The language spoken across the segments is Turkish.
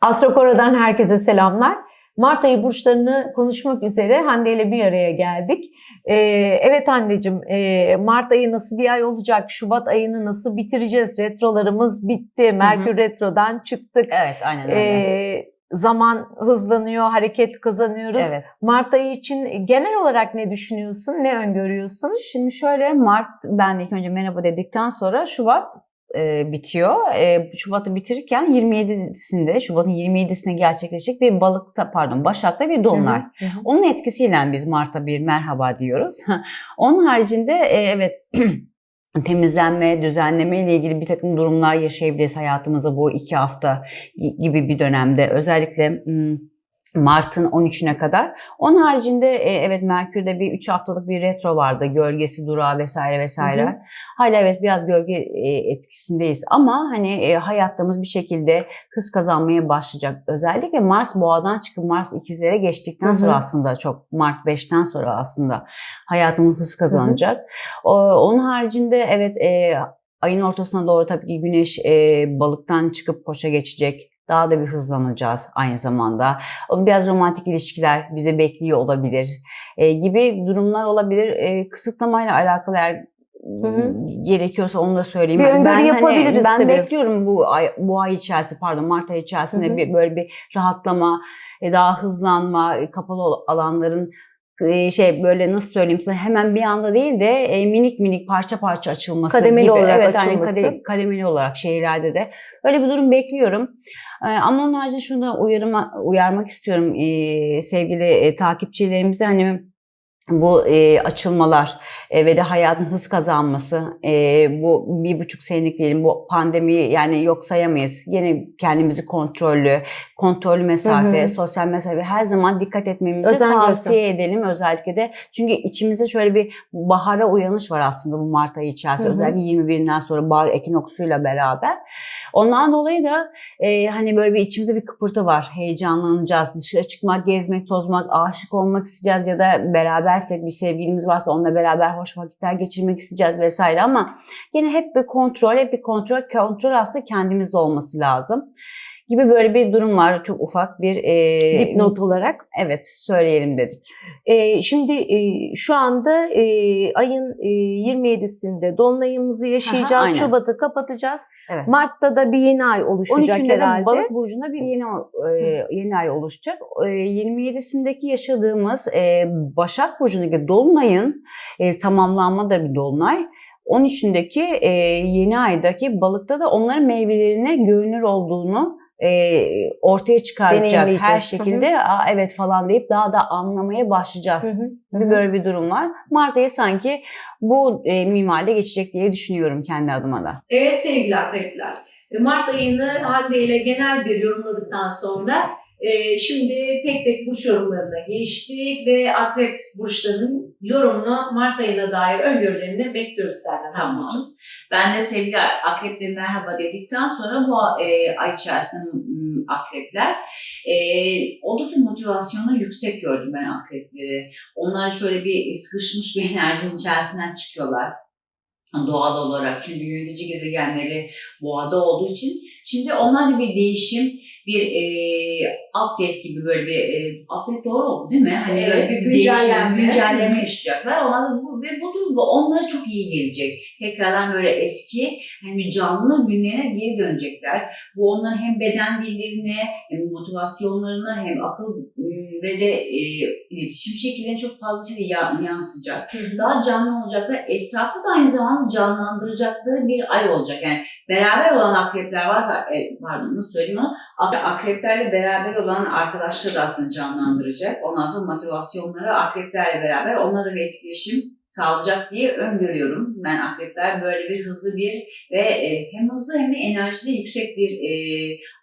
Astrokora'dan herkese selamlar. Mart ayı burçlarını konuşmak üzere Hande ile bir araya geldik. Ee, evet Hande'cim, e, Mart ayı nasıl bir ay olacak? Şubat ayını nasıl bitireceğiz? Retrolarımız bitti. Merkür Retro'dan çıktık. Evet, aynen öyle. Ee, zaman hızlanıyor, hareket kazanıyoruz. evet. Mart ayı için genel olarak ne düşünüyorsun? Ne öngörüyorsun? Şimdi şöyle Mart, ben ilk önce merhaba dedikten sonra Şubat e, bitiyor. E, Şubat'ı bitirirken 27'sinde, Şubat'ın 27'sinde gerçekleşecek bir balıkta, pardon Başak'ta bir dolunay. Hı hı. Onun etkisiyle biz Mart'a bir merhaba diyoruz. Onun haricinde e, evet temizlenme, düzenleme ile ilgili bir takım durumlar yaşayabiliriz hayatımızda bu iki hafta gibi bir dönemde. Özellikle hmm, Mart'ın 13'üne kadar. Onun haricinde e, evet Merkür'de bir 3 haftalık bir retro vardı. Gölgesi, durağı vesaire vesaire. Hı hı. Hala evet biraz gölge e, etkisindeyiz ama hani e, hayatımız bir şekilde hız kazanmaya başlayacak. Özellikle Mars boğadan çıkıp Mars ikizlere geçtikten Hı hı. sonra aslında çok Mart 5'ten sonra aslında hayatımız hız kazanacak. O, onun haricinde evet e, ayın ortasına doğru tabii ki güneş e, balıktan çıkıp koça geçecek. Daha da bir hızlanacağız aynı zamanda. Biraz romantik ilişkiler bizi bekliyor olabilir e, gibi durumlar olabilir. E, kısıtlamayla alakalı eğer Hı hı. gerekiyorsa onu da söyleyeyim. Bir ben hani, yapabiliriz ben tabii. bekliyorum bu ay, bu ay içerisinde pardon Mart ayı içerisinde Hı hı. bir böyle bir rahatlama, e, daha hızlanma, e, kapalı alanların şey böyle nasıl söyleyeyim size hemen bir anda değil de e, minik minik parça parça açılması Kademeli gibi. olarak evet, yani açılması. kade- kademeli olarak şehirlerde de öyle bir durum bekliyorum. E, ama onun haricinde şunu da uyarma, uyarmak istiyorum e, sevgili e, takipçilerimize hani bu e, açılmalar e, ve de hayatın hız kazanması e, bu bir buçuk senelik diyelim bu pandemiyi yani yok sayamayız. Yine kendimizi kontrollü, kontrollü mesafe, Hı hı. sosyal mesafe her zaman dikkat etmemizi Özen tavsiye edelim özellikle de. Çünkü içimizde şöyle bir bahara uyanış var aslında bu Mart ayı içerisinde. Hı hı. Özellikle 21'inden sonra bahar ekinoksuyla beraber. Ondan dolayı da e, hani böyle bir içimizde bir kıpırtı var. Heyecanlanacağız. Dışarı çıkmak, gezmek, tozmak, aşık olmak isteyeceğiz ya da berabersek bir sevgilimiz varsa onunla beraber hoş vakitler geçirmek isteyeceğiz vesaire ama yine hep bir kontrol, hep bir kontrol. Kontrol aslında kendimizde olması lazım gibi böyle bir durum var. Çok ufak bir e, Dipnot olarak. Evet söyleyelim dedik. Ee, şimdi e, şu anda e, ayın e, 27'sinde dolunayımızı yaşayacağız. aynen. Şubat'ı kapatacağız. Evet. Mart'ta da bir yeni ay oluşacak 13'ünde herhalde. de balık burcunda bir yeni e, yeni ay oluşacak. E, 27'sindeki yaşadığımız e, Başak burcundaki dolunayın e, tamamlanma da bir dolunay. 13'ündeki e, yeni aydaki balıkta da onların meyvelerine görünür olduğunu e, ortaya çıkaracak her Hı hı. şekilde Aa, evet falan deyip daha da anlamaya başlayacağız. Hı hı, hı Bir hı. böyle bir durum var. Mart ayı sanki bu e, minvalde geçecek diye düşünüyorum kendi adıma da. Evet sevgili akrepler. Mart ayını Hande ile genel bir yorumladıktan sonra e, şimdi tek tek burç yorumlarına geçtik ve akrep burçlarının yorumunu Mart ayına dair öngörülerini bekliyoruz senden Tamam. Hande'cim. Ben de sevgili akrepleri merhaba dedikten sonra bu e, ay içerisinde akrepler e, oldukça motivasyonu yüksek gördüm ben akrepleri. Onlar şöyle bir sıkışmış bir enerjinin içerisinden çıkıyorlar doğal olarak. Çünkü yönetici gezegenleri boğada olduğu için. Şimdi onlarla bir değişim, bir e, update gibi böyle bir e, update doğru oldu değil mi? Hani Evet, böyle bir güncellenme. değişim, güncelleme yaşayacaklar. Onlar, bu, ve bu da onlara çok iyi gelecek. Tekrardan böyle eski hani canlı günlerine geri dönecekler. Bu onların hem beden dillerine hem motivasyonlarına hem akıl ıı, ve de e, iletişim şekillerine çok fazla şey ya- yansıyacak. Daha canlı olacaklar. Etrafı da aynı zamanda canlandıracakları bir ay olacak. Yani beraber olan akrepler varsa, e, pardon nasıl söyleyeyim ama ak- akreplerle beraber olan arkadaşları da aslında canlandıracak. Ondan sonra motivasyonları akreplerle beraber onlarla bir etkileşim sağlayacak diye öngörüyorum. Ben akrepler böyle bir hızlı bir ve e, hem hızlı hem de enerjili yüksek bir e,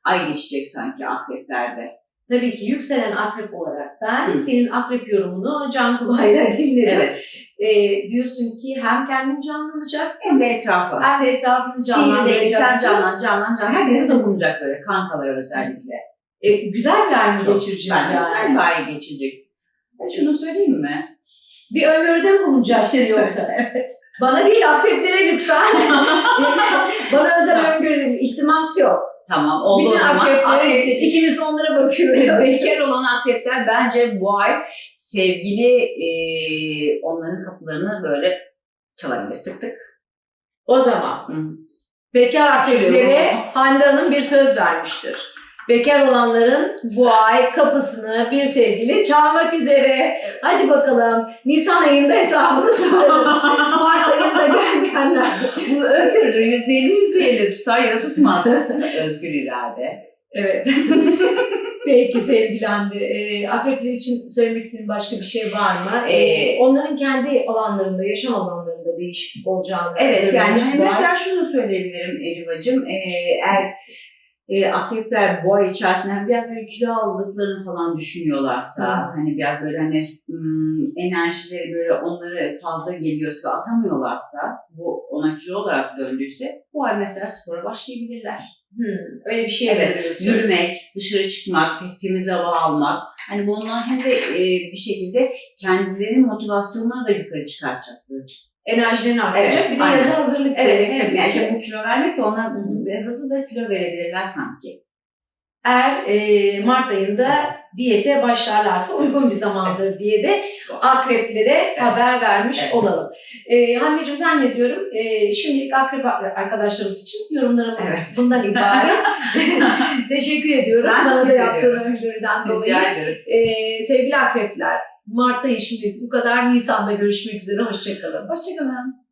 ay geçecek sanki akreplerde. Tabii ki yükselen akrep olarak ben Hı. senin akrep yorumunu can kulağıyla dinledim. Evet. E, diyorsun ki hem kendin canlanacaksın Hem de etrafı. hem de etrafını canlandıracaksın. canlan, canlan, canlan. Herkese dokunacak böyle. Kankalara özellikle. E, güzel bir ay geçireceğiz Bence yani? güzel bir ay geçecek. Ben şunu söyleyeyim mi? Bir öngörüde mi bulunacağız şey yoksa? Evet. Bana değil akreplere lütfen. Bana özel Tamam. öngörülerin iltimas yok. Tamam oldu Bütün o zaman. akrepler, Akrep ikimiz de onlara bakıyoruz. Bekar olan akrepler bence bu ay sevgili e, onların kapılarını böyle çalabilir tık tık. o zaman Hı. bekar akreplere. Hande Hanım bir söz vermiştir. Bekar olanların bu ay kapısını bir sevgili çalmak üzere. Hadi bakalım. Nisan ayında hesabını sorarız. Mart ayında gelmeyenler. Özgürdür. Yüzde elli yüzde elli tutar ya da tutmaz. Özgür irade. Evet. Peki sevgili Hande. Ee, akrepler için söylemek istediğin başka bir şey var mı? Ee, Ee, onların kendi alanlarında, yaşam alanlarında değişiklik olacağını Evet yani hani mesela şunu söyleyebilirim Erivacığım. Ee, eğer e, akrepler bu ay içerisinde hani biraz böyle kilo aldıklarını falan düşünüyorlarsa Hı. hani biraz böyle hani ım, enerjileri böyle onları fazla geliyorsa ve atamıyorlarsa bu ona kilo olarak döndüyse bu ay mesela spora başlayabilirler. Hmm, öyle bir şey Evet. Yürümek, dışarı çıkmak, temiz hava almak. Hani bunlar hem de e, bir şekilde kendilerinin motivasyonlarını da yukarı çıkartacaktır. Enerjilerini artacak. Evet, bir de aynen. yaza hazırlık Evet, evet. Yani işte bu kilo vermek de onlar hızlı da kilo verebilirler sanki. Eğer e, Mart ayında diyete başlarlarsa uygun bir zamandır diye de akreplere haber vermiş Evet. olalım. E, Hande'cim zannediyorum e, şimdilik akrep arkadaşlarımız için yorumlarımız Evet. bundan ibaret. Teşekkür ediyorum. Ben Bana da yaptığın öngörüden dolayı. E, sevgili akrepler, Mart ayı şimdi bu kadar. Nisan'da görüşmek üzere. Hoşçakalın. Hoşçakalın.